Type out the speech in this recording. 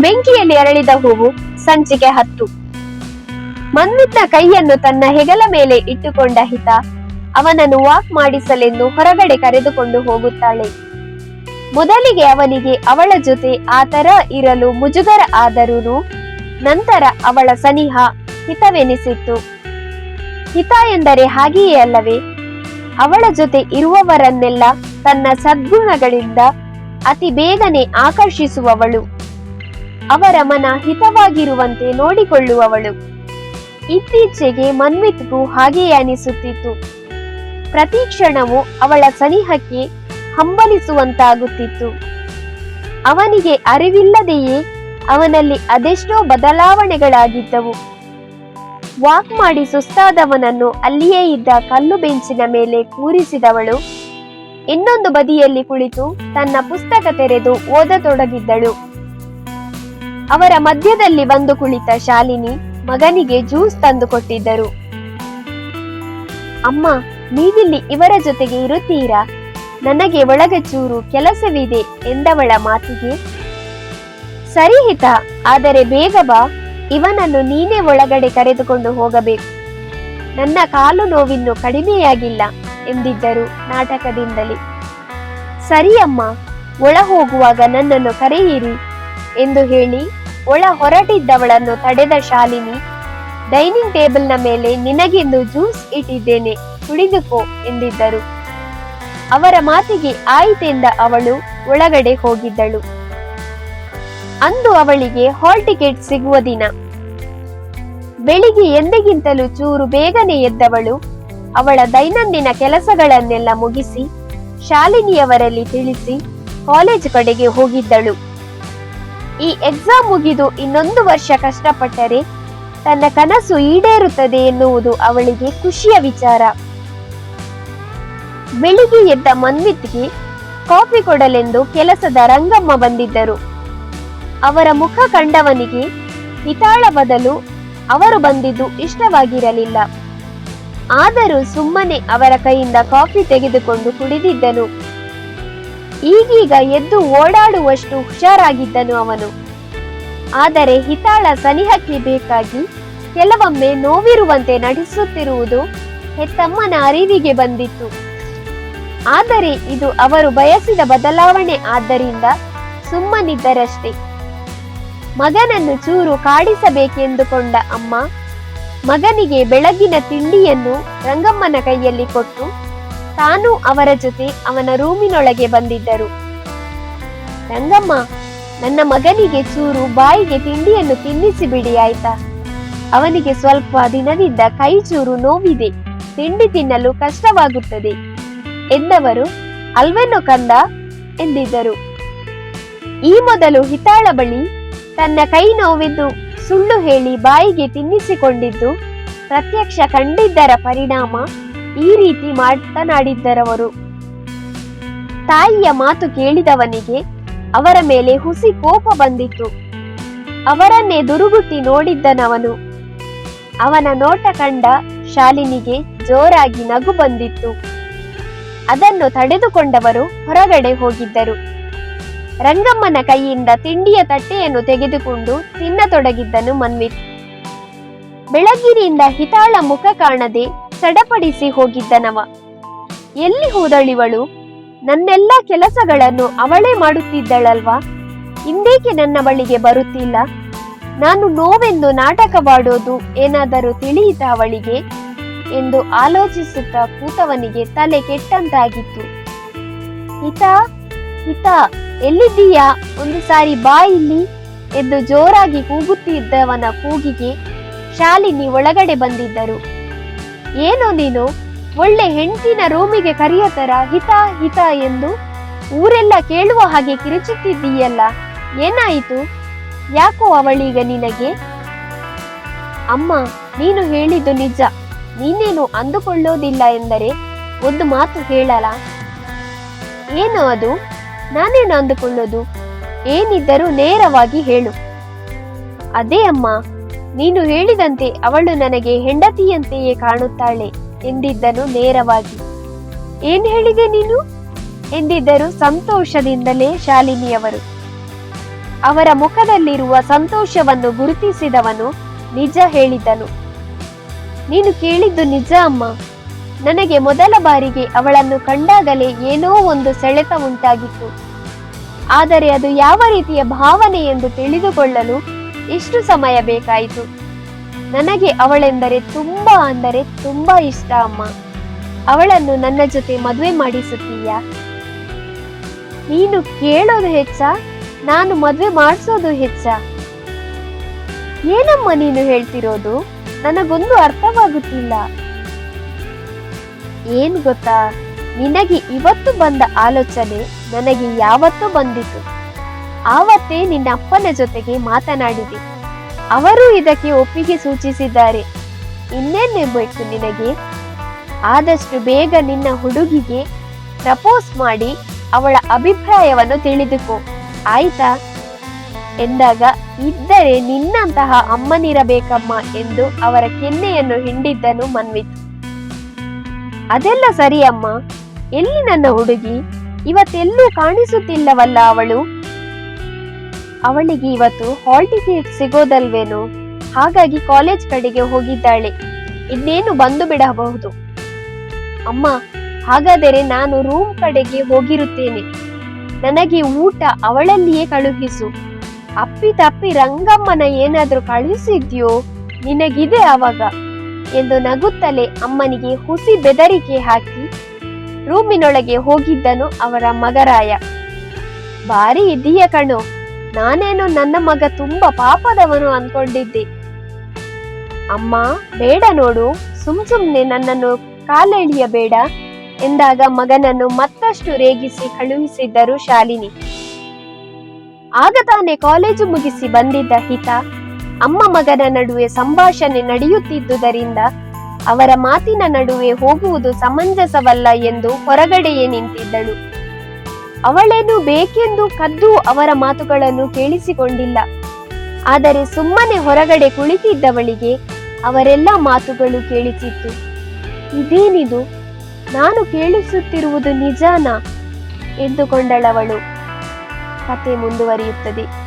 ಬೆಂಕಿಯಲ್ಲಿ ಅರಳಿದ ಹೂವು ಸಂಚಿಕೆ ಹತ್ತು. ಮನ್ವಿತ್ನ ಕೈಯನ್ನು ತನ್ನ ಹೆಗಲ ಮೇಲೆ ಇಟ್ಟುಕೊಂಡ ಹಿತ ಅವನನ್ನು ವಾಕ್ ಮಾಡಿಸಲೆಂದು ಹೊರಗಡೆ ಕರೆದುಕೊಂಡು ಹೋಗುತ್ತಾಳೆ. ಮೊದಲಿಗೆ ಅವನಿಗೆ ಅವಳ ಜೊತೆ ಆ ತರ ಇರಲು ಮುಜುಗರ ಆದರೂ ನಂತರ ಅವಳ ಸನಿಹ ಹಿತವೆನಿಸಿತ್ತು. ಹಿತ ಎಂದರೆ ಹಾಗೆಯೇ ಅಲ್ಲವೇ? ಅವಳ ಜೊತೆ ಇರುವವರನ್ನೆಲ್ಲ ತನ್ನ ಸದ್ಗುಣಗಳಿಂದ ಅತಿ ಬೇಗನೆ ಆಕರ್ಷಿಸುವವಳು. ಅವರ ಮನ ಹಿತವಾಗಿರುವಂತೆ ನೋಡಿಕೊಳ್ಳುವವಳು. ಇತ್ತೀಚೆಗೆ ಮನ್ವಿತ್ಗೂ ಹಾಗೆಯೇ ಅನಿಸುತ್ತಿತ್ತು. ಪ್ರತಿ ಕ್ಷಣವು ಅವಳ ಸನಿಹಕ್ಕೆ ಹಂಬಲಿಸುವಂತಾಗುತ್ತಿತ್ತು. ಅವನಿಗೆ ಅರಿವಿಲ್ಲದೆಯೇ ಅವನಲ್ಲಿ ಅದೆಷ್ಟೋ ಬದಲಾವಣೆಗಳಾಗಿದ್ದವು. ವಾಕ್ ಮಾಡಿ ಸುಸ್ತಾದವನನ್ನು ಅಲ್ಲಿಯೇ ಇದ್ದ ಕಲ್ಲು ಬೆಂಚಿನ ಮೇಲೆ ಕೂರಿಸಿದವಳು. ಇನ್ನೊಂದು ಬದಿಯಲ್ಲಿ ಕುಳಿತು ತನ್ನ ಪುಸ್ತಕ ತೆರೆದು ಓದತೊಡಗಿದ್ದಳು. ಅವರ ಮಧ್ಯದಲ್ಲಿ ಬಂದು ಕುಳಿತ ಶಾಲಿನಿ ಮಗನಿಗೆ ಜ್ಯೂಸ್ ತಂದು ಕೊಟ್ಟಿದ್ದರು. ಅಮ್ಮ, ನೀವಿಲ್ಲಿ ಇವರ ಜೊತೆಗೆ ಇರುತ್ತೀರಾ? ನನಗೆ ಒಳಗ ಚೂರು ಕೆಲಸವಿದೆ, ಎಂದವಳ ಮಾತಿಗೆ. ಸರಿ ಹಿತ, ಆದರೆ ಬೇಗ ಬಾ, ಇವನನ್ನು ನೀನೇ ಒಳಗಡೆ ಕರೆದುಕೊಂಡು ಹೋಗಬೇಕು. ನನ್ನ ಕಾಲು ನೋವಿನ್ನು ಕಡಿಮೆಯಾಗಿಲ್ಲ, ಎಂದಿದ್ದರು ನಾಟಕದಿಂದಲೇ. ಸರಿಯಮ್ಮ ಒಳ ಹೋಗುವಾಗ ನನ್ನನ್ನು ಕರೆಯಿರಿ, ಎಂದು ಹೇಳಿ ಒಳ ಹೊರಟಿದ್ದವಳನ್ನು ತಡೆದ ಶಾಲಿನಿ, ಡೈನಿಂಗ್ ಟೇಬಲ್ನ ಮೇಲೆ ನಿನಗಿಂದು ಜ್ಯೂಸ್ ಇಟ್ಟಿದ್ದೇನೆ, ಕುಡಿದುಕೋ ಎಂದಿದ್ದರು. ಅವರ ಮಾತಿಗೆ ಆಯಿತೆಂದ ಅವಳು ಒಳಗಡೆ ಹೋಗಿದ್ದಳು. ಅಂದು ಅವಳಿಗೆ ಹಾಲ್ ಟಿಕೆಟ್ ಸಿಗುವ ದಿನ. ಬೆಳಿಗ್ಗೆ ಎಂದಿಗಿಂತಲೂ ಚೂರು ಬೇಗನೆ ಎದ್ದವಳು, ಅವಳ ದೈನಂದಿನ ಕೆಲಸಗಳನ್ನೆಲ್ಲ ಮುಗಿಸಿ, ಶಾಲಿನಿಯವರಲ್ಲಿ ತಿಳಿಸಿ, ಕಾಲೇಜ್ ಕಡೆಗೆ ಹೋಗಿದ್ದಳು. ಈ ಎಕ್ಸಾಮ್ ಮುಗಿದು ಇನ್ನೊಂದು ವರ್ಷ ಕಷ್ಟಪಟ್ಟರೆ ತನ್ನ ಕನಸು ಈಡೇರುತ್ತದೆ ಎನ್ನುವುದು ಅವಳಿಗೆ ಖುಷಿಯ ವಿಚಾರ. ಬೆಳಿಗ್ಗೆ ಎದ್ದ ಮನ್ವಿತ್ಗೆ ಕಾಫಿ ಕೊಡಲೆಂದು ಕೆಲಸದ ರಂಗಮ್ಮ ಬಂದಿದ್ದರು. ಅವರ ಮುಖ ಕಂಡವನಿಗೆ ಹಿತಾಳ ಬದಲು ಅವರು ಬಂದಿದ್ದು ಇಷ್ಟವಾಗಿರಲಿಲ್ಲ. ಆದರೂ ಸುಮ್ಮನೆ ಅವರ ಕೈಯಿಂದ ಕಾಫಿ ತೆಗೆದುಕೊಂಡು ಕುಡಿದಿದ್ದನು. ಈಗೀಗ ಎದ್ದು ಓಡಾಡುವಷ್ಟು ಹುಷಾರಾಗಿದ್ದನು ಅವನು. ಆದರೆ ಹಿತಾಳ ಸನಿಹಕ್ಕೆ ಬೇಕಾಗಿ ಕೆಲವೊಮ್ಮೆ ನೋವಿರುವಂತೆ ನಟಿಸುತ್ತಿರುವುದು ಹೆತ್ತಮ್ಮನ ಅರಿವಿಗೆ ಬಂದಿತ್ತು. ಆದರೆ ಇದು ಅವರು ಬಯಸಿದ ಬದಲಾವಣೆ ಆದ್ದರಿಂದ ಸುಮ್ಮನಿದ್ದರಷ್ಟೇ. ಮಗನನ್ನು ಚೂರು ಕಾಡಿಸಬೇಕೆಂದುಕೊಂಡ ಅಮ್ಮ ಮಗನಿಗೆ ಬೆಳಗಿನ ತಿಂಡಿಯನ್ನು ರಂಗಮ್ಮನ ಕೈಯಲ್ಲಿ ಕೊಟ್ಟು ತಾನು ಅವರ ಜೊತೆ ಅವನ ರೂಮಿನೊಳಗೆ ಬಂದಿದ್ದರು. ರಂಗಮ್ಮ, ನನ್ನ ಮಗನಿಗೆ ಚೂರು ಬಾಯಿಗೆ ತಿಂಡಿಯನ್ನು ತಿನ್ನಿಸಿ ಬಿಡಿ ಆಯ್ತಾ? ಅವನಿಗೆ ಸ್ವಲ್ಪ ದಿನದಿಂದ ಕೈ ಚೂರು ನೋವಿದೆ, ತಿಂಡಿ ತಿನ್ನಲು ಕಷ್ಟವಾಗುತ್ತದೆ ಎಂದವರು ಅಲ್ವೇನೋ ಕಂದ ಎಂದಿದ್ದರು. ಈ ಮೊದಲು ಹಿತಾಳ ಬಳಿ ತನ್ನ ಕೈ ನೋವೆಂದು ಸುಳ್ಳು ಹೇಳಿ ಬಾಯಿಗೆ ತಿನ್ನಿಸಿಕೊಂಡಿದ್ದು ಪ್ರತ್ಯಕ್ಷ ಕಂಡಿದ್ದರ ಪರಿಣಾಮ ಈ ರೀತಿ ಮಾತನಾಡಿದ್ದರವರು. ತಾಯಿಯ ಮಾತು ಕೇಳಿದವನಿಗೆ ಅವರ ಮೇಲೆ ಹುಸಿ ಕೋಪ ಬಂದಿತ್ತು. ಅವರನ್ನೇ ದುರುಗುಟ್ಟಿ ನೋಡಿದ್ದನವನು. ಅವನ ನೋಟ ಕಂಡ ಶಾಲಿನಿಗೆ ಜೋರಾಗಿ ನಗು ಬಂದಿತ್ತು. ಅದನ್ನು ತಡೆದುಕೊಂಡವರು ಹೊರಗಡೆ ಹೋಗಿದ್ದರು. ರಂಗಮ್ಮನ ಕೈಯಿಂದ ತಿಂಡಿಯ ತಟ್ಟೆಯನ್ನು ತೆಗೆದುಕೊಂಡು ತಿನ್ನತೊಡಗಿದ್ದನು ಮನ್ವಿತ್. ಬೆಳಗಿರಿಯಿಂದ ಹಿತಾಳ ಮುಖ ಕಾಣದೆ ಸಡಪಡಿಸಿ ಹೋಗಿದ್ದನವ. ಎಲ್ಲಿ ಹೋದಳಿವಳು? ನನ್ನೆಲ್ಲ ಕೆಲಸಗಳನ್ನು ಅವಳೇ ಮಾಡುತ್ತಿದ್ದಳಲ್ವಾ? ಇಂದೇಕೆ ನನ್ನ ಬಳಿಗೆ ಬರುತ್ತಿಲ್ಲ? ನಾನು ನೋವೆಂದು ನಾಟಕವಾಡೋದು ಏನಾದರೂ ತಿಳಿಯಿತ ಅವಳಿಗೆ? ಎಂದು ಆಲೋಚಿಸುತ್ತಾ ಕೂತವನಿಗೆ ತಲೆ ಕೆಟ್ಟಂತಾಗಿತ್ತು. ಹಿತ ಹಿತ, ಎಲ್ಲಿದ್ದೀಯಾ? ಒಂದು ಸಾರಿ ಬಾ ಇಲ್ಲಿ ಎಂದು ಜೋರಾಗಿ ಕೂಗುತ್ತಿದ್ದವನ ಕೂಗಿಗೆ ಶಾಲಿನಿ ಒಳಗಡೆ ಬಂದಿದ್ದರು. ಏನೋ ನೀನು? ಒಳ್ಳೆ ಹೆಂಡತಿನ ರೂಮಿಗೆ ಕರೆಯ ತರ ಹಿತ ಹಿತ ಎಂದು ಊರೆಲ್ಲ ಕೇಳುವ ಹಾಗೆ ಕಿರುಚುತ್ತಿದ್ದೀಯಲ್ಲ. ಏನಾಯಿತು? ಯಾಕೋ ಅವಳೀಗ ನಿನಗೆ? ಅಮ್ಮ, ನೀನು ಹೇಳಿದ್ದು ನಿಜ. ನೀನೇನು ಅಂದುಕೊಳ್ಳೋದಿಲ್ಲ ಎಂದರೆ ಒಂದು ಮಾತು ಹೇಳಲ ಏನು ಅದು? ನಾನೇನು ಅಂದುಕೊಳ್ಳೋದು? ಏನಿದ್ದರೂ ನೇರವಾಗಿ ಹೇಳು. ಅದೇ ಅಮ್ಮ. ನೀನು ಹೇಳಿದಂತೆ ಅವಳು ನನಗೆ ಹೆಂಡತಿಯಂತೆಯೇ ಕಾಣುತ್ತಾಳೆ ಎಂದಿದ್ದನು ನೇರವಾಗಿ. ಏನ್ ಹೇಳಿದೆ ನೀನು? ಎಂದಿದ್ದರು ಸಂತೋಷದಿಂದಲೇ ಶಾಲಿನಿಯವರು. ಅವರ ಮುಖದಲ್ಲಿರುವ ಸಂತೋಷವನ್ನು ಗುರುತಿಸಿದವನು ನಿಜ ಹೇಳಿದನು. ನೀನು ಕೇಳಿದ್ದು ನಿಜ ಅಮ್ಮ. ನನಗೆ ಮೊದಲ ಬಾರಿಗೆ ಅವಳನ್ನು ಕಂಡಾಗಲೇ ಏನೋ ಒಂದು ಸೆಳೆತ ಉಂಟಾಗಿತ್ತು. ಆದರೆ ಅದು ಯಾವ ರೀತಿಯ ಭಾವನೆ ಎಂದು ತಿಳಿದುಕೊಳ್ಳಲು ಎಷ್ಟು ಸಮಯ ಬೇಕಾಯಿತು. ನನಗೆ ಅವಳೆಂದರೆ ತುಂಬಾ ಅಂದರೆ ತುಂಬಾ ಇಷ್ಟ ಅಮ್ಮ. ಅವಳನ್ನು ನನ್ನ ಜೊತೆ ಮದುವೆ ಮಾಡಿಸುತ್ತೀಯಾ? ನೀನು ಕೇಳೋದು ಹೆಚ್ಚ, ನಾನು ಮದುವೆ ಮಾಡಿಸೋದು ಹೆಚ್ಚ. ಏನಮ್ಮ ನೀನು ಹೇಳ್ತಿರೋದು? ನನಗೊಂದು ಅರ್ಥವಾಗುತ್ತಿಲ್ಲ. ಏನ್ ಗೊತ್ತಾ? ನಿನಗೆ ಇವತ್ತು ಬಂದ ಆಲೋಚನೆ ನನಗೆ ಯಾವತ್ತೂ ಬಂದಿತು. ಆವತ್ತೇ ನಿನ್ನ ಅಪ್ಪನ ಜೊತೆಗೆ ಮಾತನಾಡಿದೆ. ಅವರು ಇದಕ್ಕೆ ಒಪ್ಪಿಗೆ ಸೂಚಿಸಿದ್ದಾರೆ. ಇನ್ನೇನೆ ಬೇಕು ನಿನಗೆ? ಆದಷ್ಟು ಬೇಗ ನಿನ್ನ ಹುಡುಗಿಗೆ ಪ್ರಪೋಸ್ ಮಾಡಿ ಅವಳ ಅಭಿಪ್ರಾಯವನ್ನು ತಿಳಿದುಕೋ. ಆಯ್ತಾ? ಎಂದಾಗ, ಇದ್ದರೆ ನಿನ್ನಂತಹ ಅಮ್ಮನಿರಬೇಕಮ್ಮ ಎಂದು ಅವರ ಕೆನ್ನೆಯನ್ನು ಹಿಂಡಿದ್ದನು ಮನ್ವಿತ್. ಅದೆಲ್ಲ ಸರಿಯಮ್ಮ. ಎಲ್ಲಿ ನನ್ನ ಹುಡುಗಿ? ಇವತ್ತೆಲ್ಲೂ ಕಾಣಿಸುತ್ತಿಲ್ಲವಲ್ಲ ಅವಳು? ಅವಳಿಗೆ ಇವತ್ತು ಹಾಲ್ ಟಿಕೆಟ್ ಸಿಗೋದಲ್ವೇನೋ? ಹಾಗಾಗಿ ಕಾಲೇಜ್ ಕಡೆಗೆ ಹೋಗಿದ್ದಾಳೆ. ಇನ್ನೇನು ಬಂದು ಬಿಡಬಹುದು? ಅಮ್ಮ, ಹಾಗಾದರೆ ನಾನು ರೂಮ್ ಕಡೆಗೆ ಹೋಗಿರುತ್ತೇನೆ. ನನಗೆ ಊಟ ಅವಳಲ್ಲಿಯೇ ಕಳುಹಿಸು. ಅಪ್ಪಿ ತಪ್ಪಿ ರಂಗಮ್ಮನ ಏನಾದರೂ ಕಳುಹಿಸಿದ್ಯೋ? ನಿನಗಿದೆ ಅವಾಗ? ಎಂದು ನಗುತ್ತಲೇ ಅಮ್ಮನಿಗೆ ಹುಸಿ ಬೆದರಿಕೆ ಹಾಕಿ ರೂಮಿನೊಳಗೆ ಹೋಗಿದ್ದನು ಅವರ ಮಗರಾಯ. ಬಾರಿ ಇದೀಯ ಕಣು. ನಾನೇನು ನನ್ನ ಮಗ ತುಂಬಾ ಪಾಪದವನು ಅನ್ಕೊಂಡಿದ್ದೆ. ಅಮ್ಮ, ಬೇಡ ನೋಡು. ಸುಮ್ ಸುಮ್ನೆ ನನ್ನನ್ನು ಕಾಲೆಳೆಯಬೇಡ ಎಂದಾಗ ಮಗನನ್ನು ಮತ್ತಷ್ಟು ರೇಗಿಸಿ ಕಳುಹಿಸಿದ್ದರು ಶಾಲಿನಿ. ಆಗ ತಾನೇ ಕಾಲೇಜು ಮುಗಿಸಿ ಬಂದಿದ್ದ ಹಿತ, ಅಮ್ಮ ಮಗನ ನಡುವೆ ಸಂಭಾಷಣೆ ನಡೆಯುತ್ತಿದ್ದುದರಿಂದ ಅವರ ಮಾತಿನ ನಡುವೆ ಹೋಗುವುದು ಸಮಂಜಸವಲ್ಲ ಎಂದು ಹೊರಗಡೆಯೇ ನಿಂತಿದ್ದಳು. ಅವಳೇನು ಬೇಕೆಂದು ಕದ್ದು ಅವರ ಮಾತುಗಳನ್ನು ಕೇಳಿಸಿಕೊಂಡಿಲ್ಲ. ಆದರೆ ಸುಮ್ಮನೆ ಹೊರಗಡೆ ಕುಳಿತಿದ್ದವಳಿಗೆ ಅವರೆಲ್ಲ ಮಾತುಗಳು ಕೇಳಿಸಿತ್ತು ಇದೇನಿದು? ನಾನು ಕೇಳಿಸುತ್ತಿರುವುದು ನಿಜಾನಾ? ಎಂದುಕೊಂಡಳವಳು. ಕತೆ ಮುಂದುವರಿಯುತ್ತದೆ.